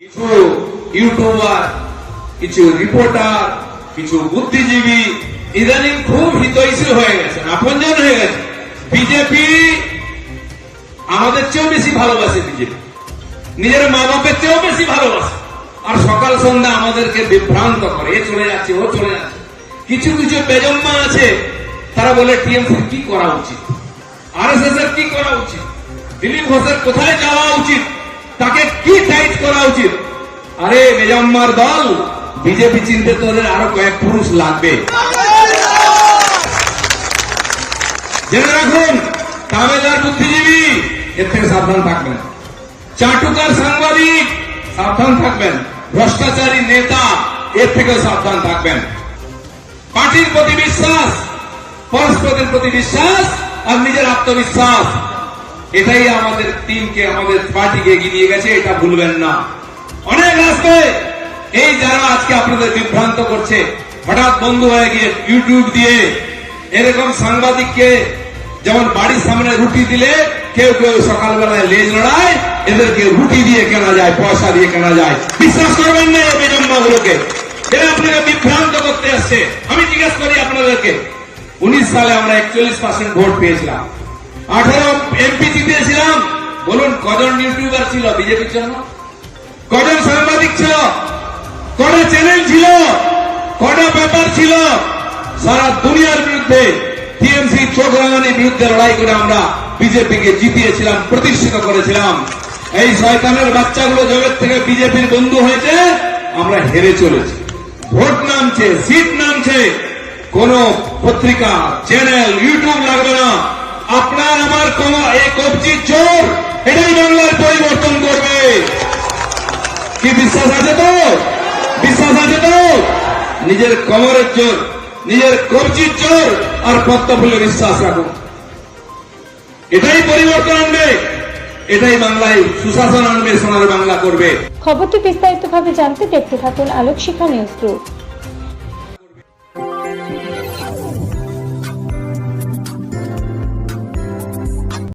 কিছু ইউটিউবার, কিছু রিপোর্টার, কিছু বুদ্ধিজীবী ইদানিং খুব হিতৈষী হয়ে গেছেন, আপনজন হয়ে গেছে বিজেপি আমাদের চেয়েও বেশি ভালোবাসে বিজেপি। নিজের মা বাপের চেয়েও বেশি ভালোবাসে। আর সকাল সন্ধ্যা আমাদেরকে বিভ্রান্ত করে, এ চলে যাচ্ছে, ও চলে যাচ্ছে। কিছু কিছু বেজম্মা আছে, তারা বলে, টিএমসি কি করা উচিত? আর এস এস এর কি করা উচিত? দিলীপ ঘোষের কোথায় যাওয়া উচিত? তাকে কি টাইট করা উচিত? আরে মেজম্মার দল বিজেপি চিনতে তোদের আরও কয়েক পুরুষ লাগবে। জেনে রাখুন তামিলনাড় বুদ্ধিজীবী, এর থেকে সাবধান থাকবেন। চাটুকার সাংবাদিক, সাবধান থাকবেন। ভ্রষ্টাচারী নেতা, এর থেকেও সাবধান থাকবেন। পার্টির প্রতি বিশ্বাস, পরস্পরের প্রতি বিশ্বাস, আর নিজের আত্মবিশ্বাস। এটাই আমাদের টিমকে আমাদের পার্টিকে এগিয়ে নিয়ে গেছে, এটা ভুলবেন না। অনেক আসবে এই যারা আজকে আপনাদের বিভ্রান্ত করছে, হঠাৎ বন্ধ হয়ে গিয়ে ইউটিউব দিয়ে এরকম সাংবাদিককে যেমন বাড়ির সামনে রুটি দিলে কেউ কেউ সকালবেলায় লেজ লড়ায়, এদেরকে রুটি দিয়ে কেনা যায়, পয়সা দিয়ে কেনা যায়। বিশ্বাস করবেন না এই বেজম্বাগুলোকে এরা আপনাকে বিভ্রান্ত করতে আসছে আমি জিজ্ঞেস করি আপনাদেরকে, উনিশ সালে আমরা একচল্লিশ পার্সেন্ট ভোট পেয়েছিলাম। আঠারো এমপি জিতেছিলাম বলুন, কজন ইউটিউবার ছিল বিজেপির জন্য? কজন সাংবাদিক ছিল? কটা চ্যানেল ছিল? কটা পেপার ছিল? সারা দুনিয়ার বিরুদ্ধে টিএমসি চোখ রাঙানির বিরুদ্ধে লড়াই করে আমরা বিজেপিকে জিতিয়েছিলাম, প্রতিষ্ঠিত করেছিলাম। এই শয়তানের বাচ্চাগুলো জগৎ থেকে বিজেপির বন্ধু হয়েছে, আমরা হেরে চলেছি। ভোট নামছে, সিট নামছে। কোন পত্রিকা চ্যানেল ইউটিউব লাগবে না আপনার আমার কমা এই কবজির চোর, এটাই বাংলার পরিবর্তন করবে। কি বিশ্বাস আছে তো? বিশ্বাস আছে তো? নিজের কমরের জোর নিজের কবজির জোর আর পদ্মফুলে বিশ্বাস রাখুন এটাই পরিবর্তন আনবে, এটাই বাংলায় সুশাসন আনবে, সোনার বাংলা করবে। খবরটি বিস্তারিতভাবে জানতে দেখতে থাকুন আলোক শিখা নিউজ গ্রুপ